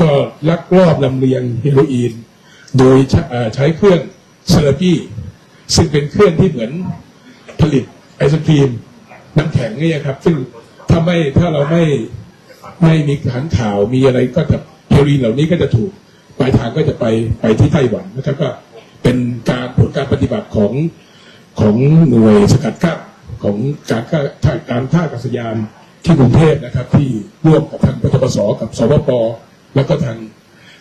ก็ลักลอบลำเลียงเฮโรอีน โดยใช้เครื่องเซอร์ปี้ซึ่งเป็นเครื่องที่เหมือนผลิตไอศครีมน้ำแข็งเนี่ยครับ ซึ่งถ้าไม่ถ้าเราไม่ไม่มีฐานข่าวมีอะไรก็จะเฮโรอีนเหล่านี้ก็จะถูกปลายทางก็จะไปไปที่ไต้หวันนะครับก็เป็นการผลการปฏิบัติของของหน่วยสกัดกั้นของการการท่าอากาศยานที่กรุงเทพนะครับ ที่ร่วมกับทางปตปสกับสวป แล้วก็ทาง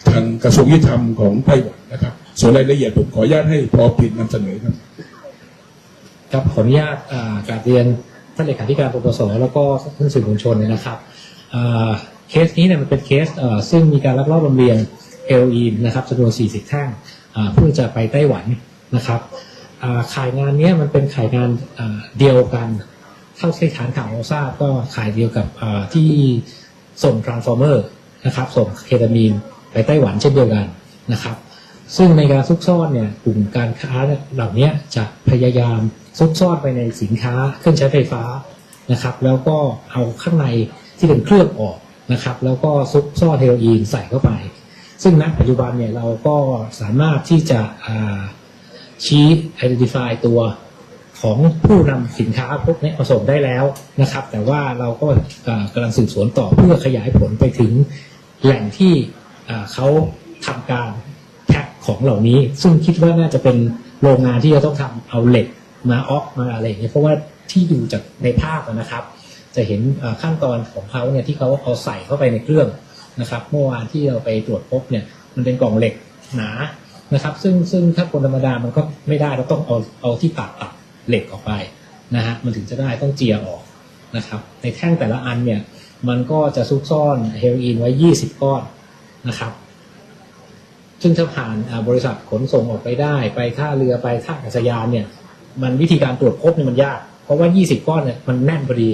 ทางกระทรวงยุติธรรมของไต้หวันนะครับ ส่วนรายละเอียดผมขออนุญาตให้พอปิดนำเสนอครับครับขออนุญาตอ่ากราบเรียนท่านเลขาธิการปปสแล้วก็ท่านสื่อมวลชนเนี่ยนะครับเคสนี้เนี่ยมันเป็นเคสเซึ่งมีการลักลอบลำเลียงเฮโรอีนนะครับจำนวน 40 แท่งเพื่อจะไปไต้หวันนะครับขายงานนี้มันเป็นขายงานเดียวกันเท่าที่ฐานข่าวเราทราบก็ขายเดียวกับที่ส่งทรานส์ฟอร์เมอร์ นะครับ ส่งเคตามีนไปไต้หวันเช่นเดียวกันนะครับ ซึ่งในการซุกซ่อนเนี่ยกลุ่มการค้าเหล่านี้จะพยายามซุกซ่อนไปในสินค้าเครื่องใช้ไฟฟ้านะครับ แล้วก็เอาข้างในที่เป็นเครื่องออกนะครับ แล้วก็ซุกซ่อนเฮโรอีนใส่เข้าไป ซึ่งณปัจจุบันเนี่ยเราก็สามารถที่จะชี้ identify ตัวของผู้นำสินค้าพวกนี้มาส่งได้แล้วนะครับ แต่ว่าเราก็อ่ากำลังสืบสวนต่อเพื่อขยายผลไปถึง แหล่งที่เขาทำการแพ็คของเหล่านี้ ซึ่งคิดว่าน่าจะเป็นโรงงานที่จะต้องทำเอาเหล็กมาออกมาอะไรอย่างเงี้ยเพราะว่าที่ดูจากในภาพนะครับ จะเห็นขั้นตอนของเขาเนี่ยที่เขาเอาใส่เข้าไปในเครื่องนะครับ เมื่อวานที่เราไปตรวจพบเนี่ยมันเป็นกล่องเหล็กหนานะครับ ซึ่งซึ่งถ้าคนธรรมดามันก็ไม่ได้เราต้องเอาเอาที่ปากตัดเหล็กออกไปนะฮะมันถึงจะได้ต้องเจียออกนะครับ ในแท่งแต่ละอันเนี่ย มันก็จะซุกซ่อนเฮโรอีนไว้ 20 ก้อนนะครับ ซึ่งถ้าผ่านบริษัทขนส่งออกไปได้ ไปท่าเรือไปท่าอากาศยานเนี่ย มันวิธีการตรวจพบเนี่ยมันยาก เพราะว่า 20 ก้อนเนี่ยมันแน่นพอดี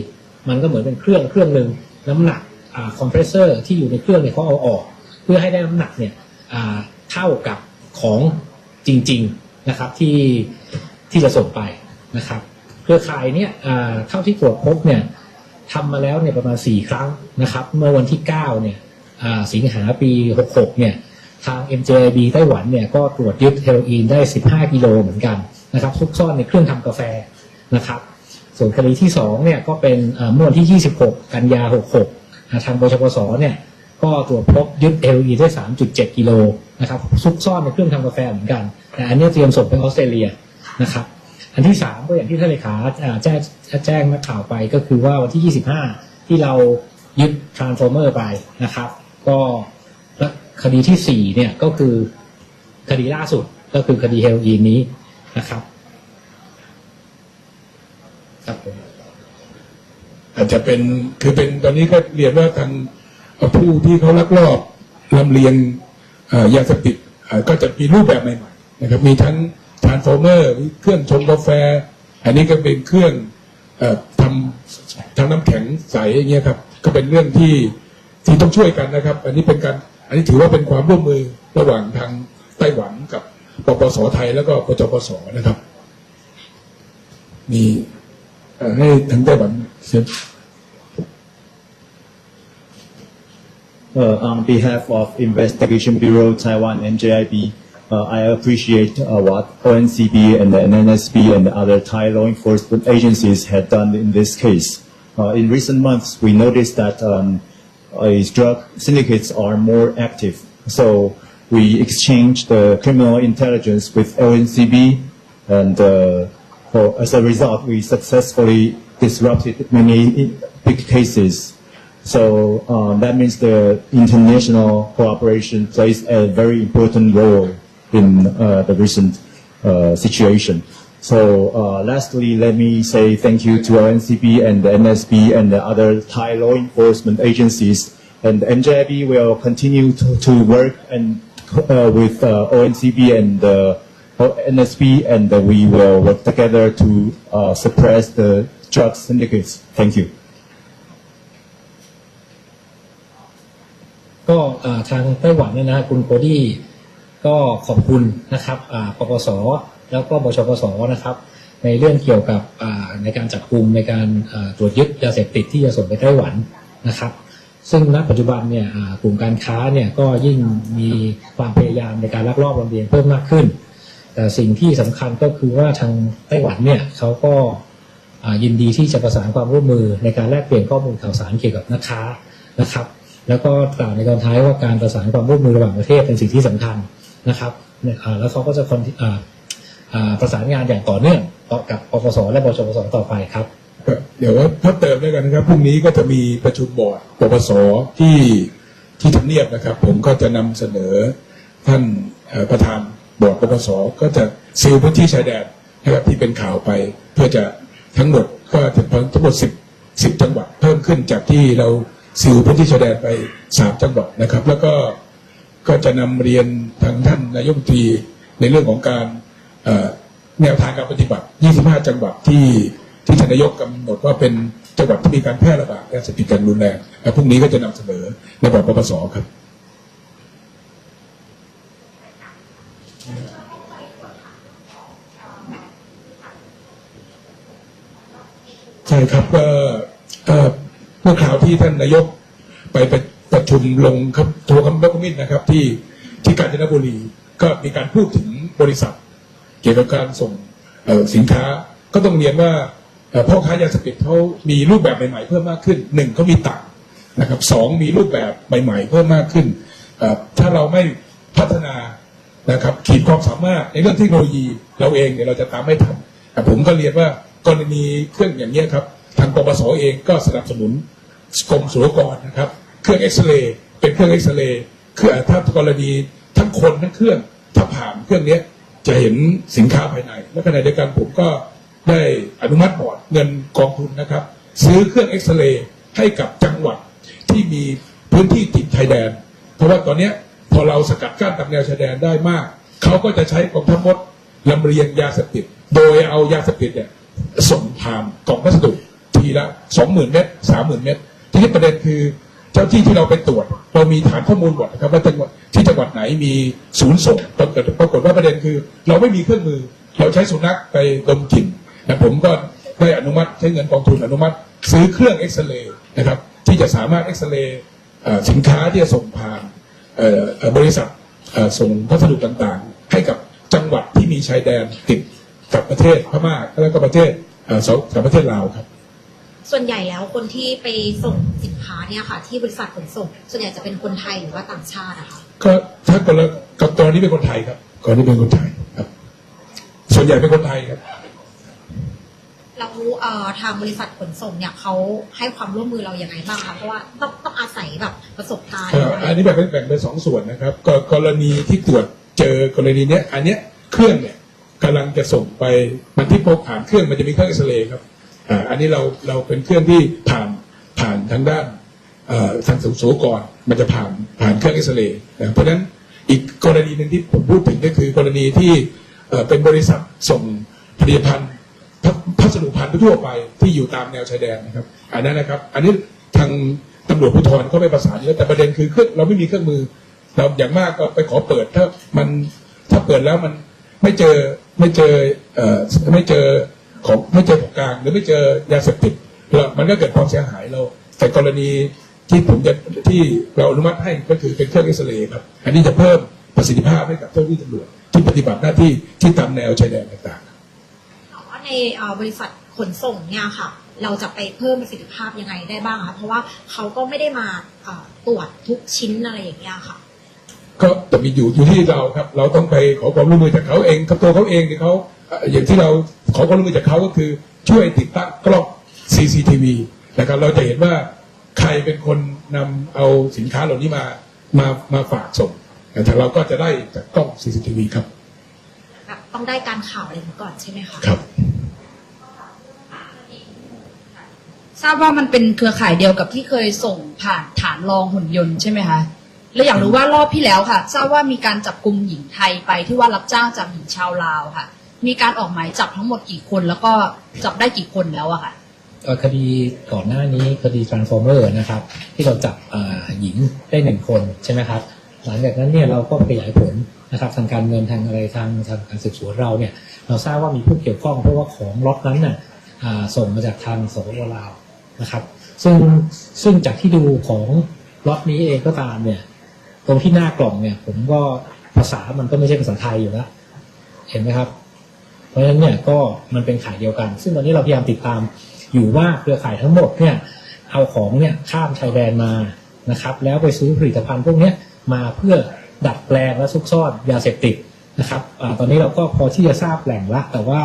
มันก็เหมือนเป็นเครื่องเครื่องหนึ่งน้ำหนักอคอมเพรสเซอร์ที่อยู่ในเครื่องเนี่ยเขาเอาออก เพื่อให้ได้น้ำหนักเนี่ยเท่ากับของจริง ๆนะครับที่ที่จะส่งไปนะครับ เครือข่ายเนี่ยเท่าที่ตรวจพบเนี่ย ทำมาแล้วเนี่ยประมาณ 4 ครั้งนะครับ เมื่อวันที่ 9 เนี่ยอ่าสิงหาปี 66 เนี่ย ทาง MJB ไต้หวันเนี่ยก็ตรวจยึดเฮโรอีนได้ 15 กิโลเหมือนกันนะครับซุกซ่อนในเครื่องทำกาแฟนะครับ ส่วนคดีที่ 2 เนี่ยก็เป็นเอ่อเมื่อวันที่ 26 กันยา 66 ทางบชปสเนี่ยก็ตรวจพบยึดเฮโรอีนได้ 3.7 กิโลนะครับซุกซ่อนในเครื่องทำกาแฟเหมือนกันแต่อันนี้เตรียมส่งไปออสเตรเลียนะครับ อันที่3ก็อย่างที่ท่านเลขาแจ้งแจ้งนักข่าวไปก็คือว่าวันที่ 25 ที่เรายึดทรานส์ฟอร์เมอร์ไปนะครับ ก็คดีที่4เนี่ยก็คือคดีล่าสุดก็คือคดีเฮโรอีนนี้นะครับครับผมอาจจะเป็นคือเป็นตอนนี้ก็เรียนว่าทางผู้ที่เขาลักลอบลำเลียงยาเสพติดก็จะมีรูปแบบใหม่ๆนะครับมีทั้ง ทรานส์ฟอร์เมอร์เครื่องชงกาแฟ อันนี้ก็เป็นเครื่องอทำทำน้ำแข็งใสอย่างเงี้ยครับ ก็เป็นเรื่องที่ที่ต้องช่วยกันนะครับ อันนี้เป็นการอันนี้ถือว่าเป็นความร่วมมือระหว่างทางไต้หวันกับปปสไทยแล้วก็ปจปสนะครับ มีให้ทางไต้หวันเซ็น Uh, on behalf of Investigation Bureau Taiwan NJIB, uh, I appreciate uh, what ONCB and the NNSB and the other Thai law enforcement agencies had done in this case. Uh, in recent months, we noticed that um, drug syndicates are more active. So we exchanged the criminal intelligence with ONCB, and uh, for, as a result, we successfully disrupted many big cases so uh, that means the international cooperation plays a very important role in uh, the recent uh, situation. So uh, lastly, let me say thank you to ONCB and the NSB and the other Thai law enforcement agencies. And NJIB will continue to, to work and uh, with uh, ONCB and uh, NSB, and uh, we will work together to uh, suppress the drug syndicates. Thank you. ก็เอ่อทางไต้หวันเนี่ยนะคุณโคดี้ ก็ขอบคุณนะครับปปส แล้วก็บชปสนะครับ ในเรื่องเกี่ยวกับในการจับกลุ่มในการตรวจยึดยาเสพติดที่จะส่งไปไต้หวันนะครับ ซึ่งณปัจจุบันเนี่ยกลุ่มการค้าเนี่ยก็ยิ่งมีความพยายามในการลักลอบลำเลียงเพิ่มมากขึ้น แต่สิ่งที่สำคัญก็คือว่าทางไต้หวันเนี่ยเขาก็ยินดีที่จะประสานความร่วมมือในการแลกเปลี่ยนข้อมูลข่าวสารเกี่ยวกับนักค้านะครับ แล้วก็กล่าวในตอนท้ายว่าการประสานความร่วมมือระหว่างประเทศเป็นสิ่งที่สำคัญ นะครับเนี่ยแล้วเขาก็จะคนประสานงานอย่างต่อเนื่องต่อกับปปสและบชปสต่อไปครับเดี๋ยวว่าเพิ่มเติมด้วยกันนะครับพรุ่งนี้ก็จะมีประชุมบอร์ดปปสที่ที่ทำเนียบนะครับ ผมก็จะนำเสนอท่านประธานบอร์ดปปสก็จะซีลพื้นที่ชายแดนนะครับที่เป็นข่าวไป เพื่อจะทั้งหมดก็จะทั้งหมดสิบสิบจังหวัดเพิ่มขึ้นจากที่เราซีลพื้นที่ชายแดนไปสามจังหวัดนะครับ แล้วก็ก็จะนำเรียน ทางท่านนายกตรีในเรื่องของการแนวทางการปฏิบัติ 25 จังหวัดที่ที่ท่านนายกกำหนดว่าเป็นจังหวัดที่มีการแพร่ระบาดยาเสพติดกันรุนแรงและพรุ่งนี้ก็จะนำเสนอในบอร์ดปปสครับใช่ครับก็เมื่อคราวที่ท่านนายกไปประชุมลงครับทัวร์คำนักมินนะครับที่ กาญจนบุรีก็มีการพูดถึงบริษัท เกี่ยวกับการส่งสินค้าก็ต้องเรียนว่าพ่อค้ายาเสพติดเขามีรูปแบบใหม่ๆเพิ่มมากขึ้นหนึ่งเขามีต่างนะครับสองมีรูปแบบใหม่ๆเพิ่มมากขึ้น ถ้าเราไม่พัฒนานะครับขีดความสามารถในเรื่องเทคโนโลยีเราเองเนี่ยเราจะตามไม่ทันแต่ผมก็เรียนว่ากรณีเครื่องอย่างนี้ยครับ ทางปปสเองก็สนับสนุนกรมศุลกรนะครับ เครื่องเอ็กซเรย์เป็นเครื่องเอ็กซเรย์คือถ้ากรณี ทั้งคนทั้งเครื่อง ถ้าผ่านเครื่องนี้จะเห็นสินค้าภายใน และขณะเดียวกันผมก็ได้อนุมัติบอร์ดเงินกองทุนนะครับ ซื้อเครื่องเอ็กซเรย์ให้กับจังหวัดที่มีพื้นที่ติดชายแดน เพราะว่าตอนนี้พอเราสกัดกั้นตามแนวชายแดนได้มาก เขาก็จะใช้กองทัพมดลำเลียงยาเสพติด โดยเอายาเสพติดเนี่ยส่งผ่านกล่องพัสดุทีละสองหมื่นเม็ดสามหมื่นเม็ดทีนี้ประเด็นคือ เจ้าที่ที่เราไปตรวจ เรามีฐานข้อมูลหมดนะครับว่าจังหวัดที่จังหวัดไหนมีศูนย์ส่งปรากฏปรากฏว่าประเด็นคือ เราไม่มีเครื่องมือ เราใช้สุนัขไปดมกลิ่นแต่ผมก็ได้อนุมัติใช้เงินกองทุนอนุมัติ ซื้อเครื่องเอ็กซเรย์นะครับที่จะสามารถเอ็กซเรย์สินค้าที่จะส่งผ่านบริษัทส่งพัสดุต่างๆ ให้กับจังหวัดที่มีชายแดนติดกับประเทศพม่าแล้วก็ประเทศสองกับประเทศลาวครับ ส่วนใหญ่แล้วคนที่ไปส่งสินค้าเนี่ยค่ะ ที่บริษัทขนส่ง ส่วนใหญ่จะเป็นคนไทยหรือว่าต่างชาติอะค่ะก็ถ้าคนละกับตอนนี้เป็นคนไทยครับก่อนนี้เป็นคนไทยครับ ส่วนใหญ่เป็นคนไทยครับเราเอ่อทางบริษัทขนส่งเนี่ยเขาให้ความร่วมมือเราอย่างไรบ้างคะเพราะว่าต้องต้องอาศัยแบบประสบการณ์เอ่ออันนี้แบ่งเป็นแบ่งเป็นสองส่วนนะครับกรกรณีที่ตรวจเจอกรณีเนี้ยอันเนี้ยเครื่องเนี่ยกำลังจะส่งไปมันที่พบผ่านเครื่องมันจะมีเครื่องเอ็กซเรย์ครับ อันนี้เราเราเป็นเครื่องที่ผ่านผ่านทางด้านเอ่อทางสูกรมันจะผ่านผ่านเครื่องเอ็กซเรย์เพราะฉะนั้นอีกกรณีหนึ่งที่ผมพูดถึงก็คือกรณีที่เป็นบริษัทส่งผลิตภัณฑ์พัสพัสดุพันธุ์ทั่วไปที่อยู่ตามแนวชายแดนนะครับ อันนั้นนะครับ อันนี้ทางตำรวจภูธรเขาไปประสานแล้วแต่ประเด็นคือเครื่องเราไม่มีเครื่องมือ เราอย่างมากก็ไปขอเปิดถ้ามันถ้าเปิดแล้วมันไม่เจอไม่เจอเอ่อไม่เจอ ของไม่เจอของกลางหรือไม่เจอยาเสพติดแล้วมันก็เกิดความเสียหายเรา แต่กรณีที่ผมจะที่เราอนุมัติให้ก็คือเป็นเครื่องเอ็กซเรย์ครับ อันนี้จะเพิ่มประสิทธิภาพให้กับเจ้าหน้าที่ตำรวจที่ปฏิบัติหน้าที่ที่ตามแนวชายแดนต่างๆแต่ว่าในเอ่อบริษัทขนส่งเนี่ยค่ะ เราจะไปเพิ่มประสิทธิภาพยังไงได้บ้างคะเพราะว่าเขาก็ไม่ได้มาเอ่อตรวจทุกชิ้นอะไรอย่างเงี้ยค่ะ ก็แต่มีอยู่อยู่ที่เราครับ เราต้องไปขอความร่วมมือจากเขาเองกับตัวเขาเองที่เขาเอ่ออย่างที่เรา ขอความร่วมมือจากเขาก็คือช่วยติดตั้งกล้อง CCTV นะครับเราจะเห็นว่าใครเป็นคนนำเอาสินค้าเหล่านี้มามามาฝากส่งแต่ทางเราก็จะได้จากกล้อง CCTV ครับแบบต้องได้การข่าวอะไรมาก่อนใช่ไหมคะครับ ทราบว่ามันเป็นเครือข่ายเดียวกับที่เคยส่งผ่านฐานรองหุ่นยนต์ใช่ไหมคะแล้วอยากรู้ว่ารอบที่แล้วค่ะ ทราบว่ามีการจับกลุ่มหญิงไทยไปที่ว่ารับจ้างจากหญิงชาวลาวค่ะ มีการออกหมายจับทั้งหมดกี่คน แล้วก็จับได้กี่คนแล้วอะค่ะคดีก่อนหน้านี้คดี transformer นะครับ ที่เราจับหญิงได้หนึ่งคนใช่ไหมครับ หลังจากนั้นเนี่ยเราก็ขยายผลนะครับทางการเงินทางอะไรทางทางการสืบสวนเราเนี่ยเราทราบว่ามีผู้เกี่ยวข้องเพราะว่าของล็อตนั้นน่ะอ่าส่งมาจากทางสปปลาวนะครับ ซึ่งซึ่งจากที่ดูของล็อตนี้เองก็ตามเนี่ยตรงที่หน้ากล่องเนี่ยผมก็ภาษามันก็ไม่ใช่ภาษาไทยอยู่แล้วเห็นไหมครับ ราะฉะนั้นเนี่ยก็มันเป็นขายเดียวกัน ซึ่งตอนนี้เราพยายามติดตามอยู่ว่าเครือข่ายทั้งหมดเนี่ยเอาของเนี่ยข้ามชายแดนมานะครับแล้วไปซื้อผลิตภัณฑ์พวกนี้มาเพื่อดัดแปลงและซุกซ่อนยาเสพติดนะครับอตอนนี้เราก็พอที่จะทราบแหล่งละ แต่ว่า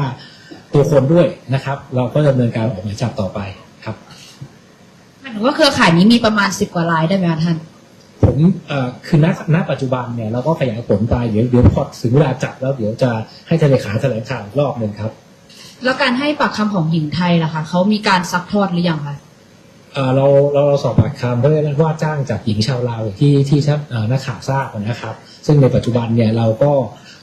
ตัวคนด้วยนะครับ เราก็ดำเนินการออกหมายจับต่อไปครับหมายถึงว่าเครือข่ายนี้มีประมาณสิบกว่ารายได้ไหมท่าน ผมเอ่อคือณณปัจจุบันเนี่ยเราก็ขยายผลไปเดี๋ยวเดี๋ยวพอถึงเวลาจับแล้วเดี๋ยวจะให้ทนายขาแถลงข่าวอีกรอบหนึ่งครับ แล้วการให้ปากคำของหญิงไทยล่ะคะเขามีการซักทอดหรือยังคะเอ่อเราเราเราสอบปากคำเพื่อว่าจ้างจากหญิงชาวลาวอย่างที่ที่ท่านเอ่อนักข่าวทราบนะครับ ซึ่งในปัจจุบันเนี่ยเราก็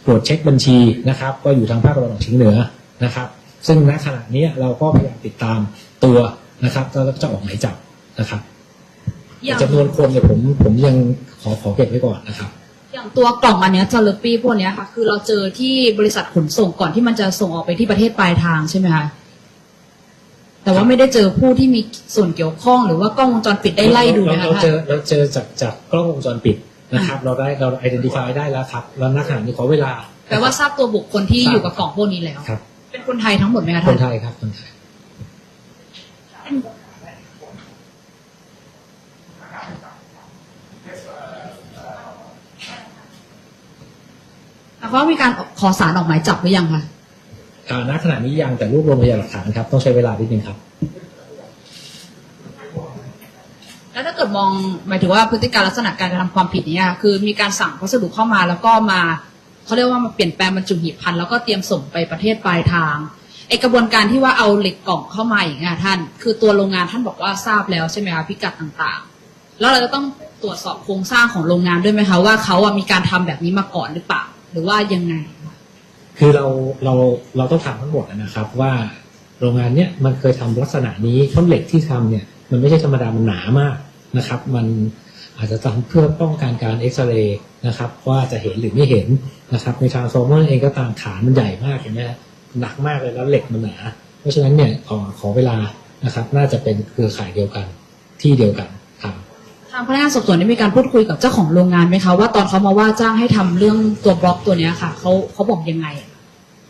ตรวจเช็คบัญชีนะครับ ก็อยู่ทางภาคตะวันออกเฉียงเหนือนะครับ ซึ่งณขณะนี้เราก็พยายามติดตามตัวนะครับแล้วก็จะออกหมายจับนะครับ อย่างจำนวนคนเนี่ยผมผมยังขอขอเก็บไว้ก่อนนะครับ อย่างตัวกล่องอันเนี้ยจาเลปี้พวกเนี้ยค่ะ คือเราเจอที่บริษัทขนส่งก่อนที่มันจะส่งออกไปที่ประเทศปลายทางใช่ไหมคะแต่ว่าไม่ได้เจอผู้ที่มีส่วนเกี่ยวข้องหรือว่ากล้องวงจรปิดได้ไล่ดูไหมเราคะเราท่านเจอเราเจอจากจากกล้องวงจรปิดนะครับ เราได้เรา identify ได้แล้วครับแล้วนักขณะนี้ขอเวลาแปลว่าทราบตัวบุคคลที่อยู่กับกล่องพวกนี้แล้วครับเป็นคนไทยทั้งหมดไหมคะคท่านนไทยครับคนไทย แล้วก็มีการขอสารออกหมายจับหรือยังคะอ่าณขณะนี้ยังแต่รวบรวมพยานหลักฐานครับ ต้องใช้เวลานิดนึงครับ แล้วถ้าเกิดมองหมายถึงว่าพฤติการลักษณะการกระทำความผิดเนี้ยคือมีการสั่งพัสดุเข้ามาแล้วก็มาเขาเรียกว่ามาเปลี่ยนแปลงบรรจุหีบพันธุ์แล้วก็เตรียมส่งไปประเทศปลายทางไอกระบวนการที่ว่าเอาเหล็กกล่องเข้ามาอย่างเงี้ยท่าน คือตัวโรงงานท่านบอกว่าทราบแล้วใช่ไหมคะพิกัดต่างๆ แล้วเราจะต้องตรวจสอบโครงสร้างของโรงงานด้วยไหมคะว่าเขาอะมีการทำแบบนี้มาก่อนหรือเปล่าห รือว่ายังไง คือเราเราเราต้องถามทั้งหมดนะครับว่าโรงงานเนี้ยมันเคยทำลักษณะนี้เพราะเหล็กที่ทำเนี่ยมันไม่ใช่ธรรมดามันหนามากนะครับ มันอาจจะทำเพื่อป้องกันการเอ็กซเรย์นะครับว่าจะเห็นหรือไม่เห็นนะครับ ในทานส์ฟอร์เมอร์เองก็ตามฐานมันใหญ่มากเห็นไหมหนักมากเลยแล้วเหล็กมันหนา เพราะฉะนั้นเนี่ยขอขอเวลานะครับ น่าจะเป็นเครือข่ายเดียวกันที่เดียวกันางพนักงานสอบสวนได้มีการพูดคุยกับเจ้าของโรงงานไหมคะว่าตอนเขามาว่าจ้างให้ทำเรื่องตัวบล็อกตัวเนี้ยค่ะเขาเขาบอกยังไงอะ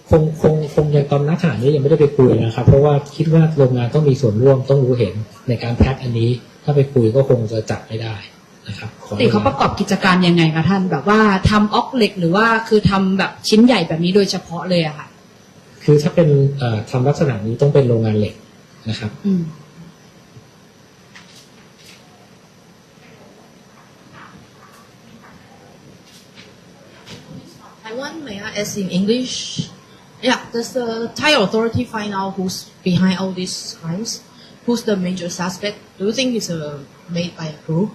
คงคงคงยังตอนนักขณะนี้ยังไม่ได้ไปคุยนะครับ เพราะว่าคิดว่าโรงงานต้องมีส่วนร่วมต้องรู้เห็นในการแพ็คอันนี้ ถ้าไปคุยก็คงจะจับไม่ได้นะครับขอปกติเขาประกอบกิจการยังไงคะท่านแบบว่าทำออกเหล็ก หรือว่าคือทำแบบชิ้นใหญ่แบบนี้โดยเฉพาะเลยอะค่ะ คือถ้าเป็นเอ่อทำลักษณะนี้ต้องเป็นโรงงานเหล็กนะครับ อืม Ask in English? Yeah, does the Thai authority find out who's behind all these crimes? Who's the major suspect? Do you think it's uh, made by a group?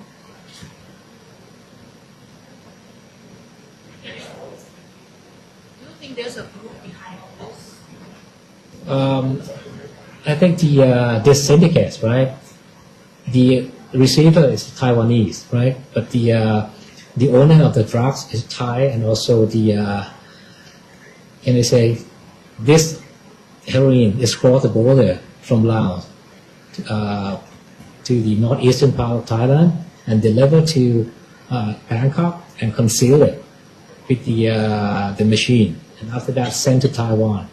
Do you think there's a group behind all this? Um, I think the uh, this syndicates right. The receiver is Taiwanese, right? But the uh, the owner of the drugs is Thai, and also the uh, can they say this heroin is crossed the border from Laos uh, to the northeastern part of Thailand and delivered to uh, Bangkok and conceal it with the uh, the machine, and after that sent to Taiwan.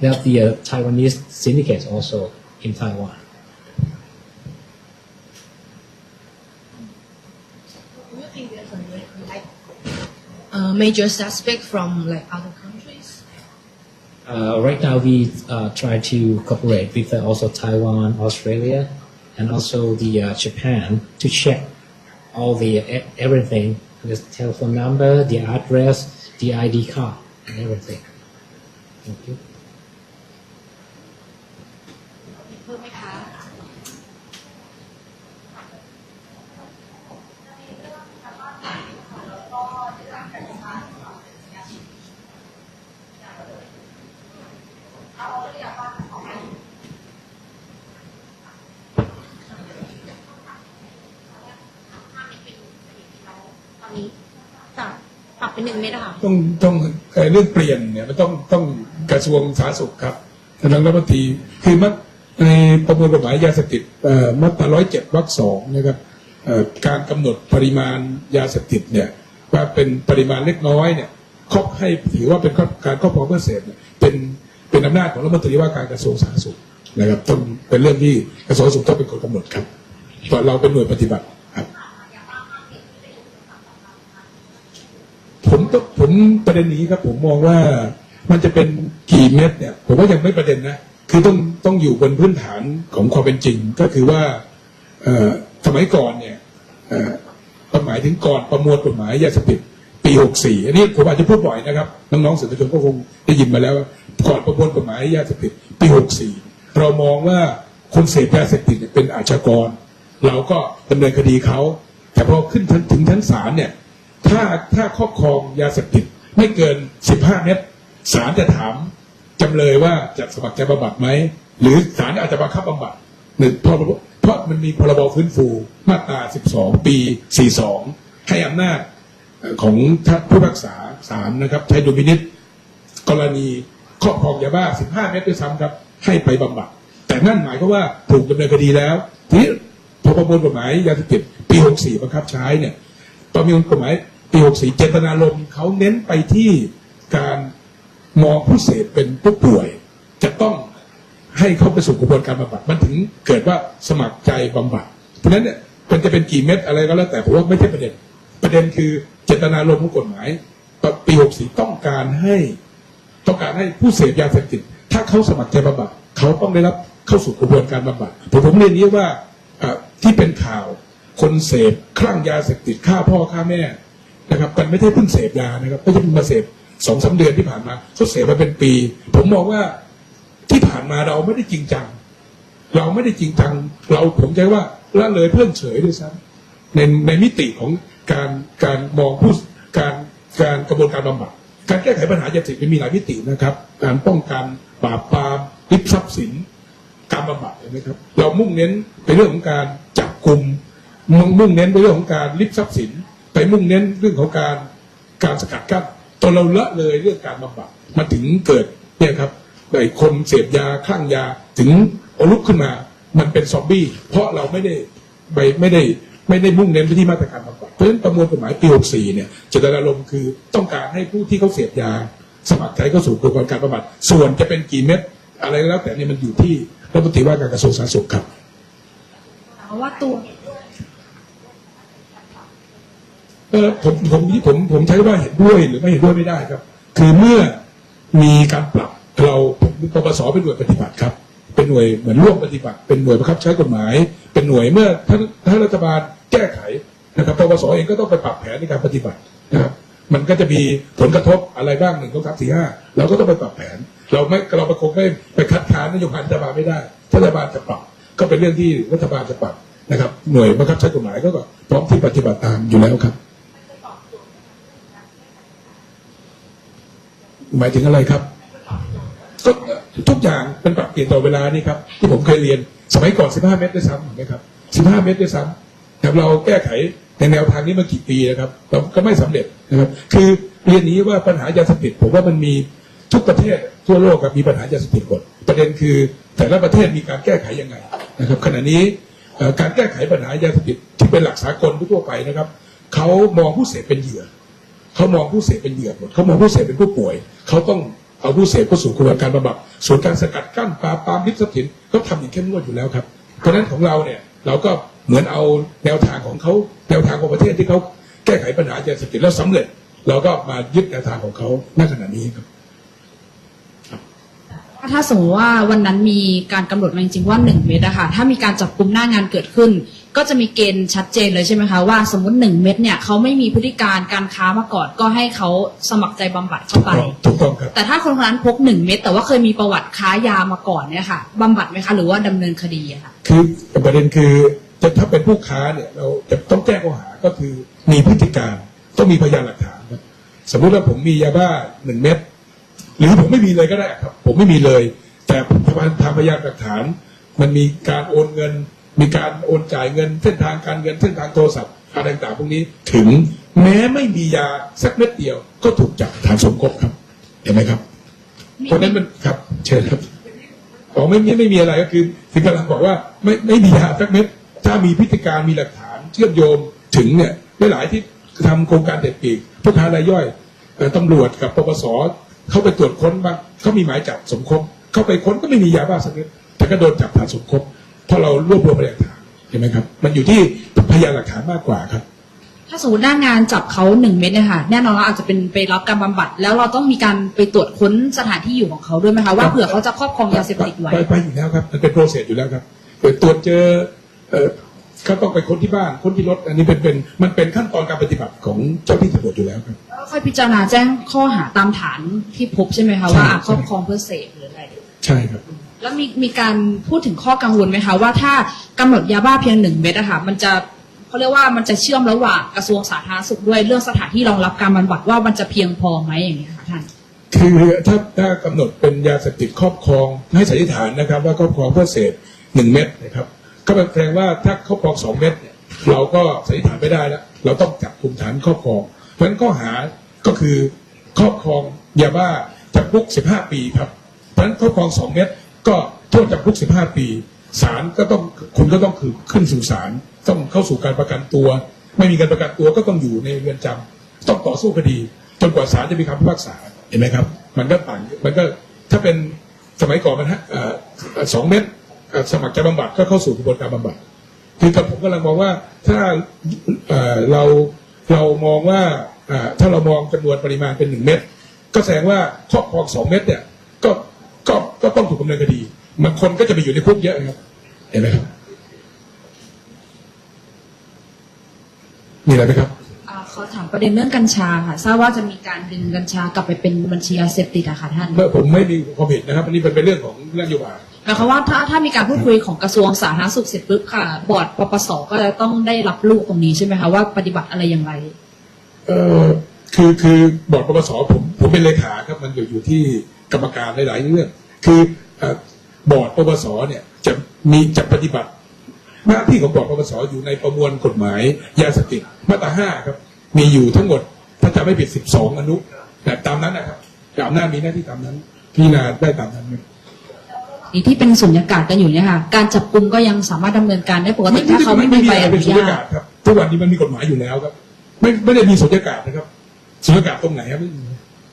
They the uh, Taiwanese syndicates also in Taiwan. A major suspect from like other? Uh, right now, we uh, try to cooperate with uh, also Taiwan, Australia, and also the uh, Japan to check all the e- everything, the telephone number, the address, the ID card, and everything. Thank you. เป็นหนึ่งเมตรค่ะต้องต้องเรื่องเปลี่ยนเนี่ยมันต้องต้องกระทรวงสาธารณสุขครับทางรัฐมนตรีคือมันในประมวลกฎหมายยาเสพติดมาตราร้อยเจ็ดวรรคสองนะครับการกำหนดปริมาณยาเสพติดเนี่ยว่าเป็นปริมาณเล็กน้อยเนี่ยครอบให้ถือว่าเป็นการครอบครองเพื่อเสพ เป็นอำนาจของรัฐมนตรีว่าการกระทรวงสาธารณสุขนะครับต้องเป็นเรื่องที่กระทรวงสุขต้องเป็นคนกำหนดครับส่วนเราเป็นหน่วยปฏิบัติครับ ผมต้องผมประเด็นนี้ครับ ผมมองว่ามันจะเป็นกี่เม็ดเนี่ย ผมว่ายังไม่ประเด็นนะคือต้องต้องอยู่บนพื้นฐานของความเป็นจริง ก็คือว่าสมัยก่อนเนี่ยหมายถึงก่อนประมวลกฎหมายยาเสพติด ปี 64 อันนี้ผมอาจจะพูดบ่อยนะครับ น้องๆสื่อมวลชนก็คงได้ยินมาแล้วก่อนประมวลกฎหมายยาเสพติดปี 64 เรามองว่าคนเสพยาเสพติดเป็นอาชญากร เราก็ดำเนินคดีเขา แต่พอขึ้นถึงชั้นศาลเนี่ยถ้าถ้าครอบครองยาเสพติดไม่เกิน 15 เม็ดศาลจะถามจำเลยว่าจะสมัครใจบำบัดไหมหรือศาลอาจจะบังคับบำบัดหรือเพราะเพราะมันมีพรบฟื้นฟูมาตรา 12 ปี 42 ให้อำนาจ ของผู้พิพากษาศาลนะครับใช้ดุลพินิษกรณีครอบครองยาบ้า 15 เม็ดด้วยซ้ำครับ ให้ไปบำบัด แต่นั่นหมายก็ว่าถูกดำเนินคดีแล้ว ทีนี้พอประมวลกฎหมายยาเสพติดปี 64บังคับใช้เนี่ยประมวลกฎหมายปี 64 เจตนารมณ์เขาเน้นไปที่การมองผู้เสพเป็นผู้ป่วย จะต้องให้เขาไปสู่กระบวนการบำบัดมันถึงเกิดว่าสมัครใจบำบัด เพราะฉะนั้นเนี่ยมันจะเป็นกี่เม็ดอะไรก็แล้วแต่ผมว่าไม่ใช่ประเด็น ประเด็นคือ เจตนารมณ์ของกฎหมายปี 64 ต้องการให้ต้องการให้ผู้เสพยาเสพติด ถ้าเขาสมัครใจบำบัดเขาต้องได้รับเข้าสู่กระบวนการบำบัดผมผมเรียนนี้ว่าที่เป็นข่าวคนเสพคลั่งยาเสพติดฆ่าพ่อฆ่าแม่นะครับมันไม่ใช่เพิ่งเสพยานะครับไม่ใช่เพิ่งมาเสพสองสาเดือนที่ผ่านมาเขาเสพมาเป็นปี ผมมองว่าที่ผ่านมาเราไม่ได้จริงจัง เราไม่ได้จริงจัง เราผมใจว่าละเลยเพิ่มเฉยด้วยซ้ำในในมิติของ การการมองผู้การการกระบวนการบำบัดการแก้ไขปัญหายาเสพติดมีหลายมิตินะครับ การป้องกันปราบปรามริบทรัพย์สิน การบำบัดเห็นไหมครับ เรามุ่งเน้นไปเรื่องของการจับกลุ่มมุ่งมุ่งเน้นไปเรื่องของการริบทรัพย์สิน ไปมุ่งเน้นเรื่องของการการสกัดกั้นตัวเราละเลยเรื่องการบำบัดมาถึงเกิดเนี่ยครับไอ้คนเสพยาคลั่งยาถึงอลุกขึ้นมา มันเป็นซอมบี้เพราะเราไม่ได้ไปไม่ได้ไม่ได้มุ่งเน้นไปที่มาตรการบำบัด เพราะฉะนั้นประมวลกฎหมายปี64เนี่ยเจตนารมณ์คือต้องการให้ผู้ที่เขาเสพยา สมัครใจเข้าสู่กระบวนการบำบัดส่วนจะเป็นกี่เม็ดอะไรก็แล้วแต่เนี่ยมันอยู่ที่รัฐมนตรีว่าการกระทรวงสาธารณสุขครับเพราะว่าตัวเออผมผมผมผมใช้ว่าเห็นด้วยหรือไม่เห็นด้วยไม่ได้ครับ คือเมื่อมีการปรับเราปปสเป็นหน่วยปฏิบัติครับ เป็นหน่วยเหมือนร่วมปฏิบัติ เป็นหน่วยบังคับใช้กฎหมาย เป็นหน่วยเมื่อท่านถ้ารัฐบาลแก้ไข นะครับปปสเองก็ต้องไปปรับแผนในการปฏิบัตินะครับมันก็จะมีผลกระทบอะไรบ้างหนึ่งสองสามสี่ห้าเราก็ต้องไปปรับแผน เราไม่เราประคงไม่ไปคัดค้านนโยบายรัฐบาลไม่ได้ถ้ารัฐบาลจะปรับ ก็เป็นเรื่องที่รัฐบาลจะปรับนะครับ หน่วยบังคับใช้กฎหมายก็พร้อมที่ปฏิบัติตามอยู่แล้วครับหมายถึงอะไรครับก็ทุกอย่างเป็นปรับเปลี่ยนต่อเวลานี่ครับที่ผมเคยเรียนสมัยก่อน 15 เมตรด้วยซ้ำเห็นไหมครับ 15 เมตรด้วยซ้ำแต่เราแก้ไข ในแนวทางนี้มากี่ปีนะครับเราก็ไม่สำเร็จนะครับ คือเรียนนี้ว่าปัญหายาเสพติดผมว่ามันมีทุกประเทศทั่วโลกมีปัญหายาเสพติดหมดประเด็นคือแต่ละประเทศมีการแก้ไขยังไงนะครับ ขณะนี้การแก้ไขปัญหายาเสพติดที่เป็นหลักสากลทั่วไปนะครับเขามองผู้เสพเป็นเหยื่อเขามองผู้เสพเป็นเหยื่อหมดเขามองผู้เสพเป็นผู้ป่วยเขาต้องเอาผู้เสพเข้าสู่กระบวนการบำบัดส่วนการสกัดกั้นปราบปรามยึดทรัพย์สินเขาทำอย่างเข้มงวดอยู่แล้วครับเพราะฉะนั้นของเราเนี่ยเราก็ เหมือนเอาแนวทางของเขาแนวทางของประเทศที่เขาแก้ไขปัญหายาเสพติดแล้วสำเร็จ เราก็มายึดแนวทางของเขาณขณะนี้ครับถ้าสมมติว่าวันนั้นมีการกำหนดมาจริงๆว่าหนึ่งเม็ดอะค่ะถ้ามีการจับกลุ่มหน้างานเกิดขึ้น ก็จะมีเกณฑ์ชัดเจนเลยใช่ไหมคะว่าสมมติหนึ่งเม็ดเนี่ยเขาไม่มีพฤติการการค้ามาก่อนก็ให้เขาสมัครใจบำบัดเข้าไปถูกต้องครับแต่ถ้าคนคนนั้นพกหนึ่งเม็ดแต่ว่าเคยมีประวัติค้ายามาก่อนเนี่ยค่ะบำบัดไหมคะหรือว่าดำเนินคดีอะค่ะคือประเด็นคือ จะถ้าเป็นผู้ค้าเนี่ยเราจะต้องแจ้งข้อหาก็คือมีพฤติการต้องมีพยานหลักฐานครับสมมุติว่าผมมียาบ้าหนึ่งเม็ดหรือผมไม่มีเลยก็ได้ครับ ผมไม่มีเลย แต่ทางพยานหลักฐาน มันมีการโอนเงิน มีการโอนจ่ายเงินเส้นทางการเงินเส้นทางโทรศัพท์อะไรต่างๆพวกนี้ถึงแม้ไม่มียาสักเม็ดเดียว ก็ถูกจับฐานสมคบครับ เห็นไหมครับเพราะฉะนั้นมันครับ เชิญครับบอกไม่ไม่ไม่มีอะไรก็คือถึงกำลังบอกว่าไม่ไม่มียาสักเม็ด ถ้ามีพฤติการมีหลักฐานเชื่อมโยงถึงเนี่ยหลายๆที่ทำโครงการเด็ดปีกผู้ค้ารายย่อยเอ่อตำรวจกับปปสเข้าไปตรวจค้นบ้างเขามีหมายจับสมคบเข้าไปค้นก็ไม่มียาบ้าสักเม็ดแต่ก็โดนจับฐานสมคบเพราะเรารวบรวมพยานหลักฐานเห็นไหมครับ มันอยู่ที่พยานหลักฐานมากกว่าครับ ถ้าสมมติหน้างานจับเขาหนึ่งเม็ดเนี่ยค่ะแน่นอนว่าอาจจะเป็นไปรับการบำบัด แล้วเราต้องมีการไปตรวจค้นสถานที่อยู่ของเขาด้วยไหมคะว่าเผื่อเขาจะครอบครองยาเสพติดไว้ไปไปอยู่แล้วครับมันเป็นโปรเซสอยู่แล้วครับเปิดตรวจเจอ เอ่อเขาต้องไปค้นที่บ้านค้นที่รถอันนี้เป็นเป็นมันเป็นขั้นตอนการปฏิบัติของเจ้าที่ตำรวจอยู่แล้วครับแล้วค่อยพิจารณาแจ้งข้อหาตามฐานที่พบใช่ไหมคะใช่ว่าอะใช่ครอบครองเพื่อเสพหรืออะไรใช่ครับ แล้วมีมีการพูดถึงข้อกังวลไหมคะว่าถ้ากำหนดยาบ้าเพียงหนึ่งเม็ดอะค่ะมันจะเขาเรียกว่ามันจะเชื่อมระหว่างกระทรวงสาธารณสุขด้วยเรื่องสถานที่รองรับการบำบัดว่ามันจะเพียงพอไหมอย่างเงี้ยค่ะท่านคือถ้าถ้ากำหนดเป็นยาเสพติดครอบครองให้สันนิษฐานนะครับ ว่าครอบครองเพื่อเสพหนึ่งเม็ดนะครับ ก็แปลว่าถ้าครอบครองสองเม็ดเนี่ยเราก็สันนิษฐานไม่ได้แล้ว เราต้องจับกลุ่มฐานครอบครอง เพราะฉะนั้นข้อหาก็คือครอบครองยาบ้าจำคุก 15 ปีครับ เพราะฉะนั้นครอบครองสองเม็ดก็โทษจำคุก 15 ปีศาลก็ต้องคุณก็ต้องคือขึ้นสู่ศาลต้องเข้าสู่การประกันตัว ไม่มีการประกันตัวก็ต้องอยู่ในเรือนจำต้องต่อสู้คดี จนกว่าศาลจะมีคำพิพากษาเห็นไหมครับ มันก็ต่างมันก็ถ้าเป็นสมัยก่อนมันฮะเอ่อเอ่อสองเม็ดเอ่อ สมัครใจบำบัดก็เข้าสู่กระบวนการบำบัดคือกับผมกำลังมองว่าถ้าเอ่อเราเรามองว่าเอ่อถ้าเรามองจำนวนปริมาณเป็นหนึ่งเม็ดก็แสดงว่าครอบครองสองเม็ดเนี่ยก็ก็ก็ต้องถูกดำเนินคดีมันคนก็จะไปอยู่ในคุกเยอะครับเห็นไหมครับมีอะไรไหมครับอ่าขอถามประเด็นเรื่องกัญชาค่ะทราบว่าจะมีการดึงกัญชากลับไปเป็นบัญชียาเสพติดอะค่ะท่านเมื่อผมไม่มีความเห็นนะครับอันนี้เป็นเป็นเรื่องของนโยบาย หมายความว่าถ้าถ้ามีการพูดคุยของกระทรวงสาธารณสุขเสร็จปุ๊บค่ะ บอร์ดปปสก็จะต้องได้รับลูกตรงนี้ใช่ไหมคะว่าปฏิบัติอะไรอย่างไร เออคือคือบอร์ดปปสผมผมเป็นเลขาครับมันอยู่อยู่ที่กรรมการหลายๆเรื่อง คือบอร์ดปปสเนี่ยจะมีจะปฏิบัติ หน้าที่ของบอร์ดปปสอยู่ในประมวลกฎหมายยาเสพติดมาตราห้าครับ มีอยู่ทั้งหมดถ้าจะไม่ผิดสิบสองอนุแต่ตามนั้นนะครับแต่อำนาจมีหน้าที่ตามนั้นพิจารณาได้ตามนั้นครับ นี่ที่เป็นสุญญากาศกันอยู่เนี่ยค่ะ การจับกลุ่มก็ยังสามารถดำเนินการได้ปกติถ้าเขาไม่มีใบอเป็นนุสุญญาญาตกาศครับทุกวันนี้มันมีกฎหมายอยู่แล้วครับ ไม่ไม่ได้มีสุญญากาศนะครับสุญญากาศตรงไหนครับไม่มี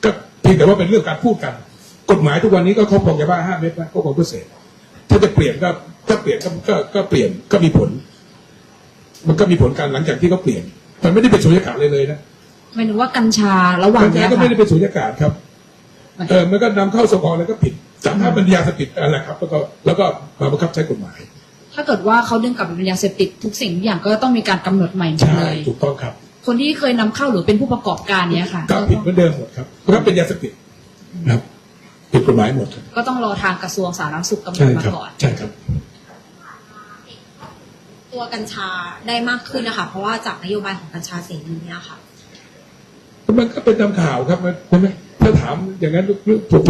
ก็เพียงแต่ว่าเป็นเรื่องการพูดกัน กฎหมายทุกวันนี้ก็ครอบครองยาบ้าห้าเม็ดนะครอบครองเพื่อเสพถ้าจะเปลี่ยนก็ถ้าเปลี่ยนก็ก็ก็เปลี่ยนก็มีผล มันก็มีผลการหลังจากที่เขาเปลี่ยน มันไม่ได้เป็นสุญญากาศเลยเลยนะหมายถึงว่ากัญชาระหว่างกัญเนี้ชายก็ค่ะไม่ได้เป็นสุญญากาศครับเออมันก็นำเข้าส่งออกแล้วก็ผิด แต่ถ้าเป็นยาเสพติดอะไรครับ แล้วก็แล้วก็มาบังคับใช้กฎหมาย ถ้าเกิดว่าเขาดึงกลับไปเป็นยาเสพติดทุกสิ่งทุกอย่างก็ต้องมีการกำหนดใหม่หมดใช่เลยถูกต้องครับ คนที่เคยนำเข้าหรือเป็นผู้ประกอบการเนี้ยค่ะ ก็ผิดเหมือนเดิมหมดครับเพราะว่าเป็นยาเสพติดครับผิดกฎหมายหมดครับก็ต้องรอทางกระทรวงสาธารณสุขกำหนใช่ดมาครับก่อน ใช่ครับ ตัวกัญชาได้มากขึ้นนะคะ เพราะว่าจากนโยบายของกัญชาเสรีเนี่ยค่ะ มันก็เป็นตามข่าวครับมันใช่ไหมถ้าถามอย่างนั้นผม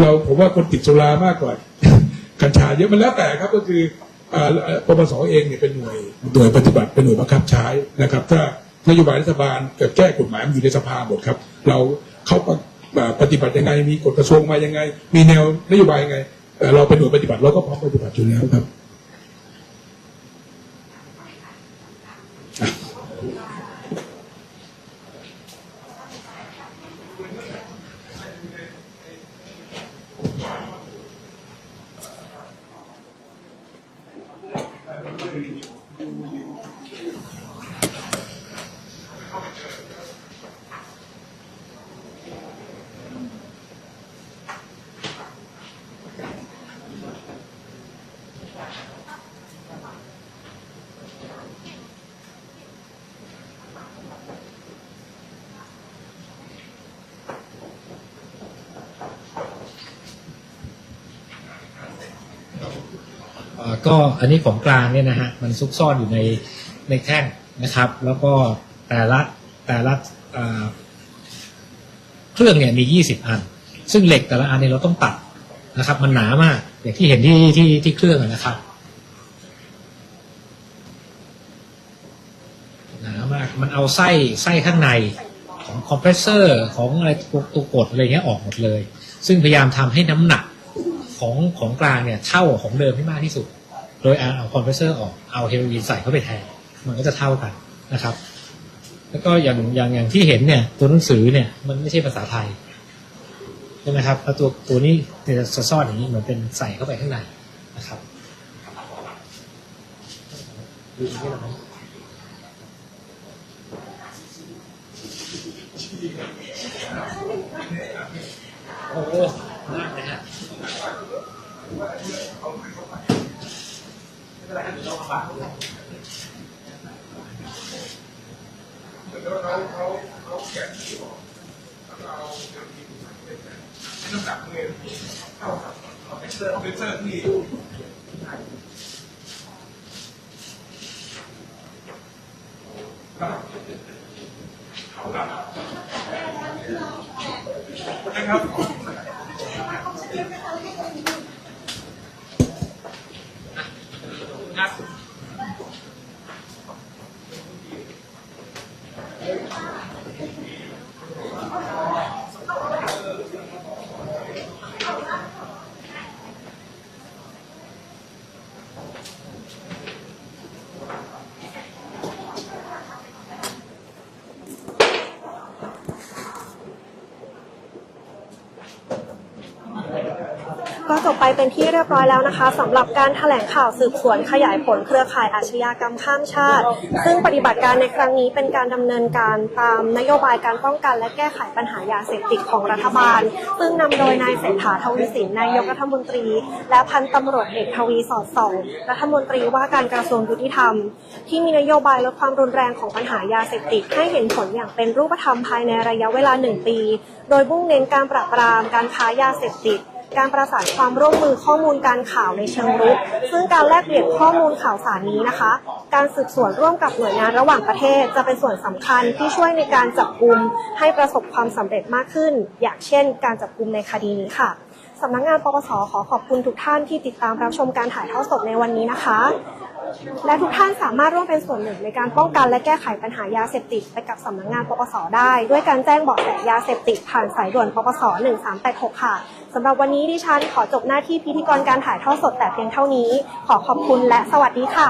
เราผมว่าคนติดสุรามากกว่า กัญชาเยอะมันแล้วแต่ครับก็คือปปสเองเนี่ยเป็นหน่วยหน่วยปฏิบัติเป็นหน่วยบังคับใช้นะครับ ถ้านโยบายรัฐบาลจะแก้กฎหมายมันอยู่ในสภาหมดครับ เราเขาปฏิบัติยังไงมีกฎกระทรวงมายังไง มีแนวนโยบายยังไง เราเป็นหน่วยปฏิบัติเราก็พร้อมปฏิบัติอยู่แล้วครับ ก็อันนี้ของกลางเนี่ยนะฮะมันซุกซ่อนอยู่ในในแท่งนะครับ แล้วก็แต่ละแต่ละเครื่องเนี่ยมี 20 อัน ซึ่งเหล็กแต่ละอันเนี่ยเราต้องตัดนะครับ มันหนามากอย่างที่เห็นที่ที่ที่เครื่องนะครับหนามากมันเอาไส้ไส้ข้างในของคอมเพรสเซอร์ของอะไรตัวตัวกดอะไรเงี้ยออกหมดเลย ซึ่งพยายามทำให้น้ำหนักของของกลางเนี่ยเท่าของเดิมให้มากที่สุด โดยเอาคอมเพรสเซอร์ออกเอาเฮโรอีนใส่เข้าไปแทนมันก็จะเท่ากันนะครับ แล้วก็อย่างอย่างอย่างที่เห็นเนี่ย ตัวหนังสือเนี่ยมันไม่ใช่ภาษาไทยใช่ไหมครับแล้วตัวตัวนี้จะซ่อนอย่างนี้เหมือนเป็นใส่เข้าไปข้างในนะครับดูตรงนี้หน่อยไหมโอ้โหมากนะฮะ น้ำหนักเลยเท่ากับคอมเพรสเซอร์คอมเพรสเซอร์ที่นะครับ เป็นที่เรียบร้อยแล้วนะคะสำหรับการแถลงข่าวสืบสวนขยายผลเครือข่ายอาชญากรรมข้ามชาติ ซึ่งปฏิบัติการในครั้งนี้เป็นการดำเนินการตามนโยบายการป้องกันและแก้ไขปัญหายาเสพติดของรัฐบาล ซึ่งนำโดยนายเศรษฐาทวีสินนายกรัฐมนตรี และพันตำรวจเอกทวีสอดส่องรัฐมนตรีว่าการกระทรวงยุติธรรม ที่มีนโยบายลดความรุนแรงของปัญหายาเสพติดให้เห็นผลอย่างเป็นรูปธรรมภายในระยะเวลาหนึ่งปี โดยมุ่งเน้นการปราบปรามการค้ายาเสพติด การประสานความร่วมมือข้อมูลการข่าวในเชิงรุก ซึ่งการแลกเปลี่ยนข้อมูลข่าวสารนี้นะคะ การสืบสวนร่วมกับหน่วยงานระหว่างประเทศ จะเป็นส่วนสำคัญที่ช่วยในการจับกลุ่มให้ประสบความสำเร็จมากขึ้น อย่างเช่น การจับกลุ่มในคดีนี้ค่ะสำนักงานปปสขอขอบคุณทุกท่านที่ติดตามรับชมการถ่ายทอดสดในวันนี้นะคะ และทุกท่านสามารถร่วมเป็นส่วนหนึ่งในการป้องกันและแก้ไขปัญหายาเสพติดไปกับสำนักงงานปปสได้ ด้วยการแจ้งเบาะแสยาเสพติดผ่านสายด่วนปปส 1386 ค่ะสำหรับวันนี้ดิฉันขอจบหน้าที่พิธีกรการถ่ายทอดสดแต่เพียงเท่านี้ ขอขอบคุณและสวัสดีค่ะ